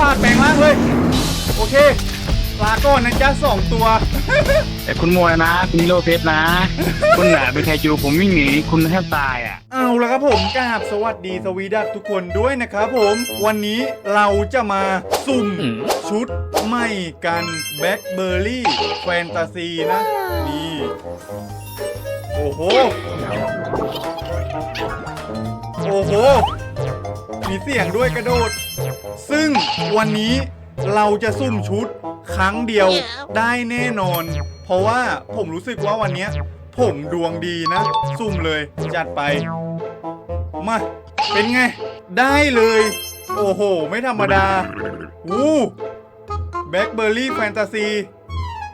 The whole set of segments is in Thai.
ปาดแปลงร่างเลย โอเค ลาก่อนนะจ๊ะสองตัว แต่คุณมวยนะคุณนิโรเพชรนะ คุณน่ะเป็นไคจูผมวิ่งหนีคุณแทบตายอะ เอาละครับผมกราบสวัสดีสวีดักทุกคนด้วยนะครับผม วันนี้เราจะมาสุ่มอืมชุดใหม่กันแบ็คเบอร์รี่แฟนตาซีนะ นี่ โอ้โห โอ้โห มีเสียงด้วยกระโดด ซึ่งวันนี้เราจะซุ่มชุดครั้งเดียวได้แน่นอน เพราะว่าผมรู้สึกว่าวันนี้ผมดวงดีนะ ซุ่มเลยจัดไป มา เป็นไง ได้เลย โอ้โห ไม่ธรรมดาวู้แบ็คเบอร์รี่แฟนตาซี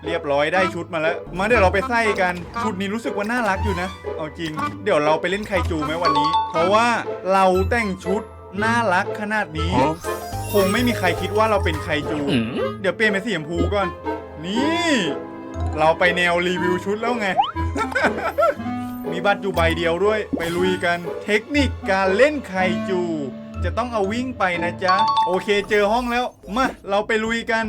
เรียบร้อยได้ชุดมาแล้ว มาเดี๋ยวเราไปใส่กันชุดนี้รู้สึกว่าน่ารักอยู่นะ เอาจริง เดี๋ยวเราไปเล่นไคจูไหมวันนี้ เพราะว่าเราแต่งชุด น่ารักขนาดนี้ คงไม่มีใครคิดว่าเราเป็นไคจู เดี๋ยวเปลี่ยนเป็นสีชมพูก่อน นี่ เราไปแนวรีวิวชุดแล้วไง มีบัตรอยู่ใบเดียวด้วย ไปลุยกัน เทคนิคการเล่นไคจู จะต้องเอาวิ่งไปนะจ๊ะ โอเคเจอห้องแล้ว มา เราไปลุยกัน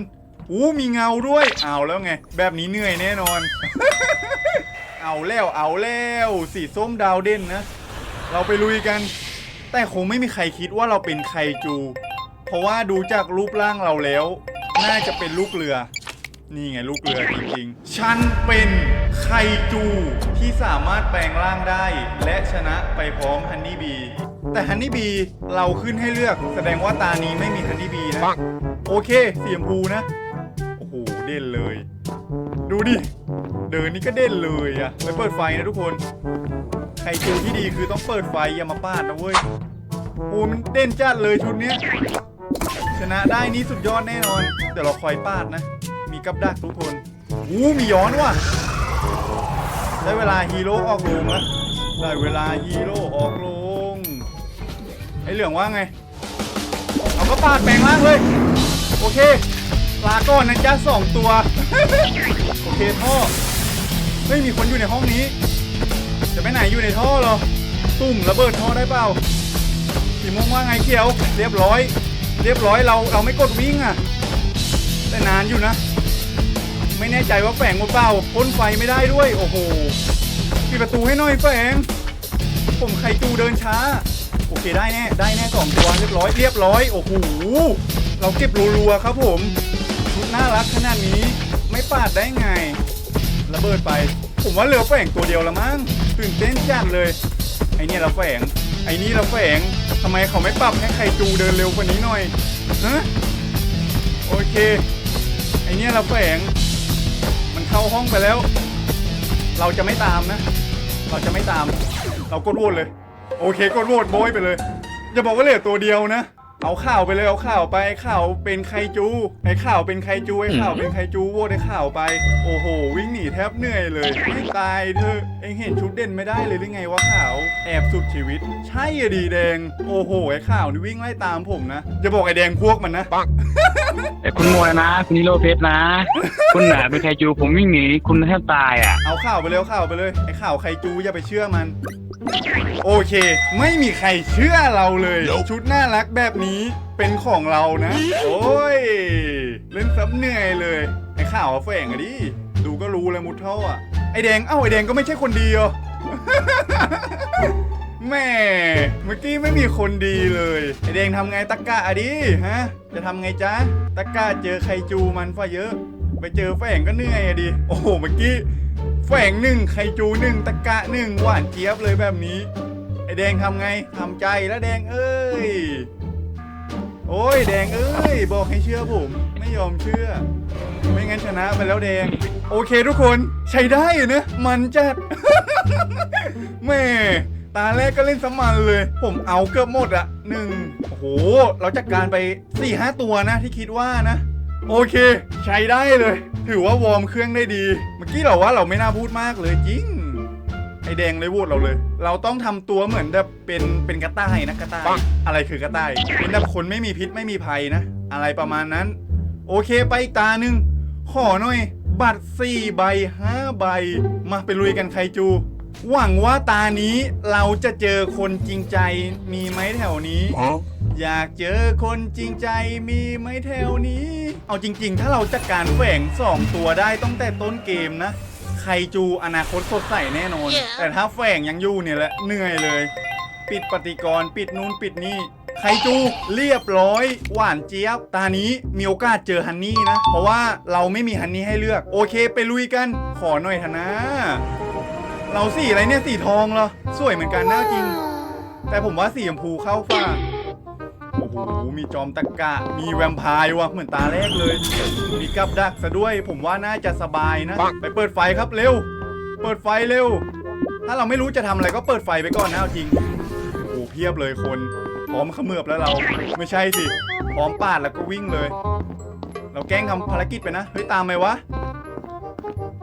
อู้มีเงาด้วยเอาแล้วไง แบบนี้เหนื่อยแน่นอน เอาแล้วเอาแล้ว สีส้มดาวเด่นนะ เราไปลุยกัน แต่คงไม่มีใครคิดว่าเราเป็นไคจู เพราะว่าดูจากรูปร่างเราแล้ว น่าจะเป็นลูกเรือ นี่ไงลูกเรือจริงๆ ฉันเป็นไคจูที่สามารถแปลงร่างได้ และชนะไปพร้อมฮันนี่บี แต่ฮันนี่บีเราขึ้นให้เลือกแสดงว่าตานี้ไม่มีฮันนี่บีนะ โอเคสีชมพูนะ โอ้โหเด่นเลย ดูดิ เดินนี่ก็เด่นเลยอะไปเปิดไฟนะทุกคน ไคจูที่ดีคือต้องเปิดไฟอย่ามาปาดนะเว้ยโอ้มันเด่นจัดเลยชุดเนี้ยชนะได้นี่สุดยอดแน่นอน เดี๋ยวเราคอยปาดนะ มีกับดักทุกคนอู้มีย้อนว่ะ ได้เวลาฮีโร่ออกโรงแล้วได้เวลาฮีโร่ออกโรงไอเหลืองว่าไง เอาก็ปาดแปลงร่างเลย โอเค ลาก่อนนะจ๊ะสองตัว โอเคท่อเฮ้ยมีคนอยู่ในห้องนี้ จะไปไหนอยู่ในท่อเหรอตุ่มระเบิดท่อได้เปล่าสีม่วงว่าไงเขียว เรียบร้อย เรียบร้อยเราเราไม่กดวิ่งอะ แต่นานอยู่นะ ไม่แน่ใจว่าแฝงหรือเปล่าพ่นไฟไม่ได้ด้วย โอ้โหปิดประตูให้หน่อยแฝงผมไคจูเดินช้า โอเคได้แน่ได้แน่สองตัวเรียบร้อยเรียบร้อยโอ้โหเราเก็บรัวๆครับผมชุดน่ารักขนาดนี้ไม่ปาดได้ไงระเบิดไป ผมว่าเหลือแฝงตัวเดียวละมั้งตื่นเต้นจัดเลย ไอเนี่ยเราแฝงไอนี่เราแฝงทำไมเขาไม่ปรับให้ใครจูเดินเร็วกว่านี้หน่อยฮะโอเค ไอเนี่ยเราแฝงมันเข้าห้องไปแล้ว เราจะไม่ตามนะ เราจะไม่ตาม เรากดโหวตเลย โอเคกดโหวตโบยไปเลย อย่าบอกว่าเหลือตัวเดียวนะ เอาข่าวไปเลยเอาข่าวไปไอ้ข่าวเป็นไคจูไอ้ข่าวเป็นไคจูไอ้ข่าวเป็นไคจูโหวตไอ้ข่าวไป โอ้โห วิ่งหนีแทบเหนื่อยเลยไม่ตายเธอะเองเห็นชุดเด่นไม่ได้เลยหรือไงวะข่าวแอบสุดชีวิต ใช่อะดีแดง โอ้โหไอ้ข่าวนี่วิ่งไล่ตามผมนะอย่าบอกไอ้แดงพวกมันนะแต่คุณมวยนะ คุณนิโรเพชรนะ คุณน่ะเป็นไคจูผมวิ่งหนีคุณแทบตายอะเอาข่าวไปเลยเอาข่าวไปเลยไอ้ข่าวไคจูอย่าไปเชื่อมัน โอเค ไม่มีใครเชื่อเราเลย ชุดน่ารักแบบนี้เป็นของเรานะ โอ้ย เล่นซับเหนื่อยเลย ไอ้ข่าวแฝงอะดิ ดูก็รู้เลยมุดเท่าอะ ไอ้แดง เอ้า ไอ้แดงก็ไม่ใช่คนดีเหรอแม่ เมื่อกี้ไม่มีคนดีเลย ไอ้แดงทำไงตะกะอะดิฮะ จะทำไงจ๊ะตะกะเจอไคจูมันฟะเยอะ ไปเจอแฝงก็เหนื่อยอะดิ โอ้โห เมื่อกี้ แฝงหนึ่งไคจูหนึ่งตะกะหนึ่งหวานเจี๊ยบเลยแบบนี้ ไอแดงทำไงทำใจแล้วแดงเอ้ย โอ้ยแดงเอ้ย บอกให้เชื่อผม ไม่ยอมเชื่อ ไม่งั้นชนะไปแล้วแดง โอเคทุกคนใช้ได้อยู่นะมันจัดแม่ตาแรกก็เล่นสมันเลย ผมเอาเกือบหมดอะหนึ่งโอ้โห เราจัดการไป4ี่ห้าตัวนะที่คิดว่านะ โอเค ใช้ได้เลย ถือว่าวอร์มเครื่องได้ดี เมื่อกี้เราว่าเราไม่น่าพูดมากเลยจริงไอแดงเลยพูดเราเลย เราต้องทำตัวเหมือนแบบเป็นเป็นกระต่ายนะกระต่ายอะไรคือกระต่ายเป็นแบบคนไม่มีพิษไม่มีภัยนะ อะไรประมาณนั้น โอเคไปอีกตาหนึ่งขอหน่อย บัตร4ใบ5ใบ มาไปลุยกันไคจู หวังว่าตานี้เราจะเจอคนจริงใจมีไหมแถวนี้ อยากเจอคนจริงใจมีไหมแถวนี้ เอาจริง ๆ ถ้าเราจัดการแฝงสองตัวได้ตั้งแต่ต้นเกมนะไคจูอนาคตสดใสแน่นอนแต่ถ้าแฝงยังอยู่เนี่ยแหละเหนื่อยเลย ปิดปฏิกรณ์ปิดนู่นปิดนี่ไคจูเรียบร้อย หวานเจี๊ยบ ตานี้มีโอกาสเจอฮันนี่นะ เพราะว่าเราไม่มีฮันนี่ให้เลือก โอเคไปลุยกัน ขอหน่อยเถอะนะ เราสีอะไรเนี่ยสีทองเหรอ สวยเหมือนกันน่าจริงแต่ผมว่าสีชมพูเข้าฟ้า โอ้โหมีจอมตะกะ มีแวมไพร์ว่ะเหมือนตาแรกเลย มีกับดักซะด้วย ผมว่าน่าจะสบายนะ ไปเปิดไฟครับเร็ว เปิดไฟเร็ว ถ้าเราไม่รู้จะทำอะไรก็เปิดไฟไปก่อนนะเอาจริงโอ้โหเพียบเลยคน พร้อมเขมือบแล้วเรา ไม่ใช่สิ พร้อมปาดแล้วก็วิ่งเลย เราแกล้งทำภารกิจไปนะ เฮ้ยตามไหมวะ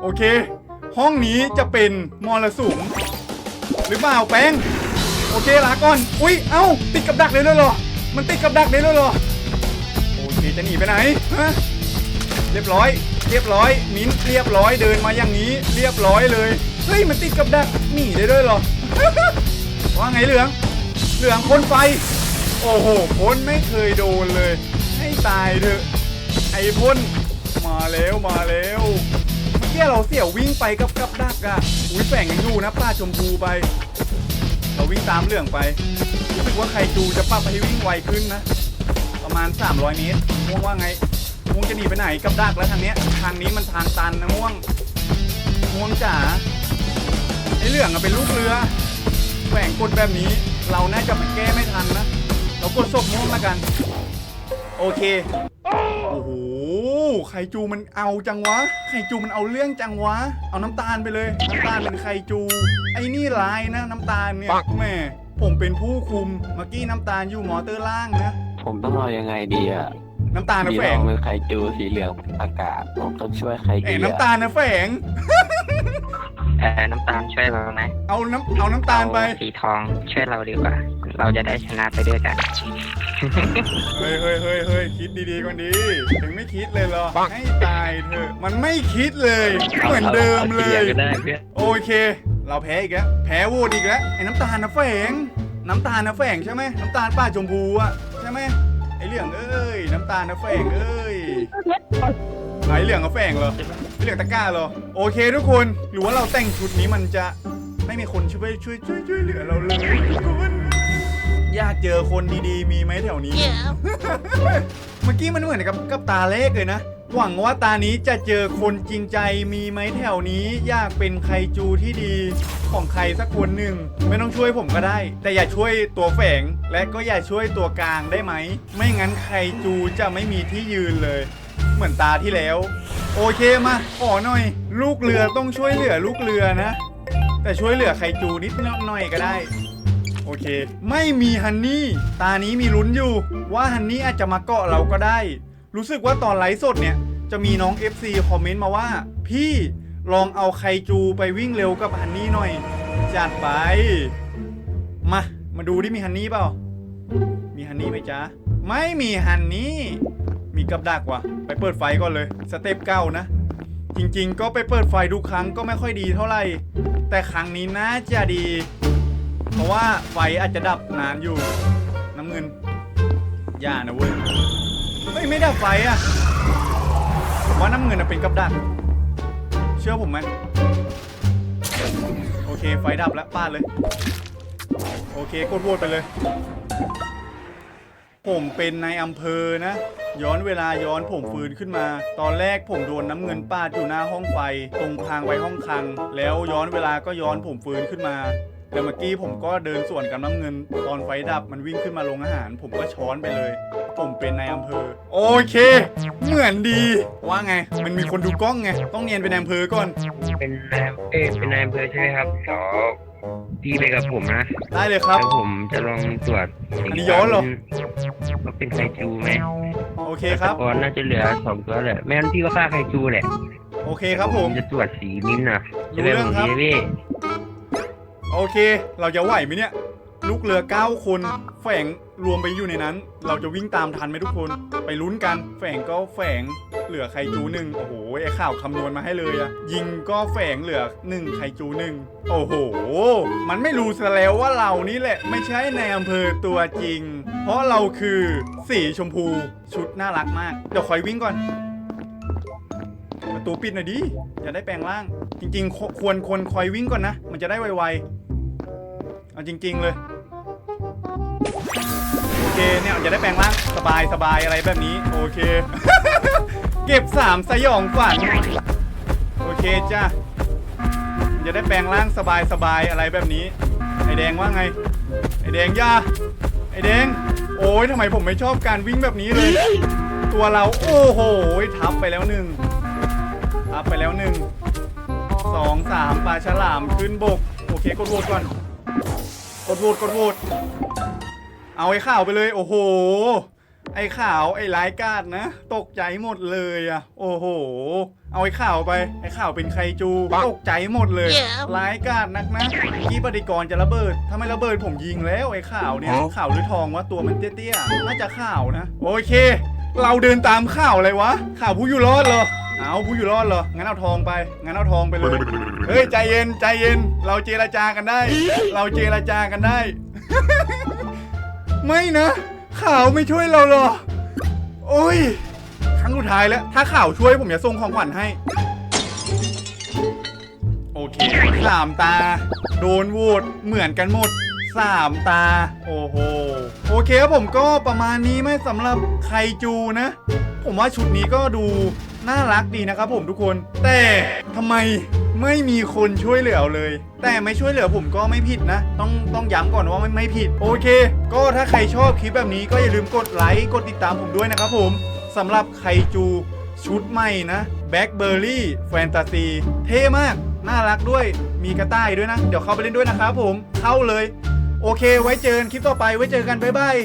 โอเค ห้องนี้จะเป็นมรสุมหรือเปล่าแป้งโอเคลาก่อน อุ้ย เอ้า ติดกับดักเลยด้วยเหรอ มันติดกับดักเลยด้วยเหรอ โอเคจะหนีไปไหนฮะเรียบร้อย เรียบร้อย มิ้นเรียบร้อยเดินมาอย่างนี้ เรียบร้อยเลย เฮ้ยมันติดกับดักหนีได้ด้วยเหรอ ว่าไงเหลือง เหลืองพ่นไฟ โอ้โหพ่นไม่เคยโดนเลย ให้ตายเถอะ ไอ้พ่นมาแล้วมาแล้วเมื่อกี้เราเสี่ยววิ่งไปกับกับดักอะอุ้ยแฝงยังอยู่นะป้าชมพูไป เราวิ่งตามเรื่องไป สึกว่าใครจูจะปรับให้วิ่งไวขึ้นนะ ประมาณ 300 เมตรม่วงว่าไงม่วงจะหนีไปไหนกับดักแล้วทางเนี้ยทางนี้มันทางตันนะม่วงม่วงจ๋าไอเหลืองอะเป็นลูกเรือแหว่งกดแบบนี้ เราน่าจะไปแก้ไม่ทันนะ เรากดศพม่วงแล้วกัน โอเคโอ้โหไข่จูมันเอาจังวะ ไข่จูมันเอาเรื่องจังวะ เอาน้ำตาลไปเลย น้ำตาลเป็นไข่จู ไอ้นี่ร้ายนะ น้ำตาลเนี่ยแม่ ผมเป็นผู้คุมเมื่อกี้น้ำตาลอยู่มอเตอร์ล่างนะ ผมต้องเอายังไงดีอะน้ำตาลนะสีแฝเหลืองงเป็นไข่จูสีเหลืองเป็นอากาศ ผมต้องช่วยใครเอ้ดียน้ำตาลนะแฝง เออน้ำตาลช่วยเราไหมเอาน้ำเอาน้ำตาลไปเอสีทองช่วยเราดีกว่า เราจะได้ชนะไปด้วยกัน เฮ้ยเฮ้ยเฮ้ยเฮ้ยคิดดีๆก่อนดีถึงไม่คิดเลยเหรอให้ตายเถอะมันไม่คิดเลย เหมือนเดิมเลยก็ได้เพื่อนโอเค เราแพ้อีกแล้ว แพ้โหวตอีกแล้ว ไอ้น้ำตาลนะแฝง น้ำตาลนะแฝงใช่ไหมน้ำตาลป้าชมพูอะใช่ไหมไอ้เหลืองเอ้ย น้ำตาลนะแฝงเอ้ยไอ้เหลืองกับแฝงเหรอไอ้เหลืองตะกร้าเหรอ โอเคทุกคน หรือว่าเราแต่งชุดนี้มันจะไม่มีคนช่วยช่วยช่วยช่วยเหลือเราเลยทุกคนอยากเจอคนดีๆ มีไหมแถวนี้ เมื่อกี้มันเหมือนกับกับตาเลขเลยนะ หวังว่าตานี้จะเจอคนจริงใจมีไหมแถวนี้ อยากเป็นไคจูที่ดีของใครสักคนหนึ่ง ไม่ต้องช่วยผมก็ได้ แต่อย่าช่วยตัวแฝง และก็อย่าช่วยตัวกลางได้ไหม ไม่งั้นไคจูจะไม่มีที่ยืนเลย เหมือนตาที่แล้ว โอเคมาขอหน่อย ลูกเรือต้องช่วยเหลือลูกเรือนะ แต่ช่วยเหลือไคจูนิดหน่อยก็ได้โอเค ไม่มีฮันนี่ ตานี้มีลุ้นอยู่ ว่าฮันนี่อาจจะมาเกาะเราก็ได้ รู้สึกว่าตอนไลฟ์สดเนี่ย จะมีน้อง FC คอมเมนต์มาว่า พี่ลองเอาไคจูไปวิ่งเร็วกับฮันนี่หน่อย จัดไป มา มาดูดิมีฮันนี่เปล่า มีฮันนี่ไหมจ๊ะ ไม่มีฮันนี่ มีกับดักว่ะ ไปเปิดไฟก่อนเลย สเต็ปเก้านะ จริงๆ ก็ไปเปิดไฟทุกครั้งก็ไม่ค่อยดีเท่าไหร่ แต่ครั้งนี้น่าจะดี เพราะว่าไฟอาจจะดับนานอยู่ น้ำเงิน อย่านะเว้ย เฮ้ยไม่ดับไฟอะผมว่าน้ำเงินน่ะเป็นกับดัก เชื่อผมไหมโอเค ไฟดับแล้วป้าดเลย โอเคกดโหวตไปเลย ผมเป็นนายอำเภอนะ ย้อนเวลาย้อนผมฟื้นขึ้นมา ตอนแรกผมโดนน้ำเงินป้าดอยู่หน้าห้องไฟ ตรงทางไปห้องคลัง แล้วย้อนเวลาก็ย้อนผมฟื้นขึ้นมา แต่เมื่อกี้ผมก็เดินสวนกับน้ำเงิน ตอนไฟดับมันวิ่งขึ้นมาลงอาหาร ผมก็ช้อนไปเลย ผมเป็นนายอำเภอ โอเค เหมือนดี ว่าไง มันมีคนดูกล้องไง ต้องเนียนเป็นนายอำเภอก่อน เป็นนายเอ้ยเป็นนายอำเภอใช่ไหมครับเดี๋ยวพี่ไปกับผมนะได้เลยครับ แล้วผมจะลองตรวจอันนี้ย้อนเหรอ ว่าเป็นไคจูไหมโอเคครับ ตะกอนน่าจะเหลือสองตัวแหละไม่งั้นพี่ก็ฆ่าไคจูแหละโอเคครับผม จะตรวจสีมิ้นท์นะรู้เรื่องครับจะได้ผมดีพี่ โอเค เราจะไหวไหมเนี่ย ลูกเรือ 9 คนแฝงรวมไปอยู่ในนั้น เราจะวิ่งตามทันไหมทุกคน ไปลุ้นกัน แฝงก็แฝงเหลือไคจูหนึ่งโอ้โหไอ้ข่าวคำนวณมาให้เลยอะยิงก็แฝงเหลือหนึ่งไคจูหนึ่งโอ้โห มันไม่รู้ซะแล้วว่าเรานี่แหละไม่ใช่ในอำเภอตัวจริง เพราะเราคือสีชมพูชุดน่ารักมาก เดี๋ยวคอยวิ่งก่อนประตูปิดหน่อยดิจะได้แปลงร่าง จริงๆควควรควรคอยวิ่งก่อนนะ มันจะได้ไวๆ เอาจริง ๆ เลย โอเคเนี่ยจะได้แปลงร่างสบายสบายอะไรแบบนี้ โอเค เก็บสามสยองฝัน โอเคจ้ามันจะได้แปลงร่างสบายสบายอะไรแบบนี้ ไอแดงว่าไง ไอแดงย่าไอแดง โอ้ยทำไมผมไม่ชอบการวิ่งแบบนี้เลย ตัวเราโอ้โหทับไปแล้วหนึ่งอัพไปแล้วหนึ่งสองสามปลาฉลามขึ้นบก โอเคกดโหวตก่อน ดโหวตกดโหวตเอาไอ้ข่าวไปเลย โอ้โห ไอ้ข่าวไอ้ร้ายกาดนะ ตกใจหมดเลยอะโอ้โห เอาไอ้ข่าวไป ไอ้ข่าวเป็นไคจู ตกใจหมดเลย ร้ายกาดนักนะที่ปฏิกรณ์จะระเบิดถ้าไม่ระเบิดผมยิงแล้วไอ้ข่าวเนี่ย ข่าวหรือทองวะตัวมันเตี้ยๆ น่าจะข่าวนะ โอเค เราเดินตามข่าวอะไรวะ ข่าวผู้อยู่รอดเหรอ เอาผู้อยู่รอดเหรอ งั้นเอาทองไป งั้นเอาทองไปเลย เฮ้ยใจเย็นใจเย็น เราเจรจากันได้ เราเจรจากันได้ ไม่นะ ข่าวไม่ช่วยเราหรอ โอ้ย ครั้งสุดท้ายแล้ว ถ้าข่าวช่วยผมจะส่งของขวัญให้ โอเคสามตา โดนโหวตเหมือนกันหมดสามตา โอ้โห โอเคครับผมก็ประมาณนี้ไหม่สำหรับไคจูนะ ผมว่าชุดนี้ก็ดู น่ารักดีนะครับผมทุกคน แต่ทำไมไม่มีคนช่วยเหลือเลย แต่ไม่ช่วยเหลือผมก็ไม่ผิดนะ ต้องต้องย้ำก่อนว่าไม่ไม่ผิด โอเค ก็ถ้าใครชอบคลิปแบบนี้ก็อย่าลืมกดไลค์กดติดตามผมด้วยนะครับผมสำหรับไคจูชุดใหม่นะแบ็คเบอร์รี่แฟนตาซีเท่มาก น่ารักด้วยมีกระต่ายด้วยนะ เดี๋ยวเข้าไปเล่นด้วยนะครับผมเข้าเลย โอเค ไว้เจอกันคลิปต่อไปไว้เจอกัน บ๊ายบาย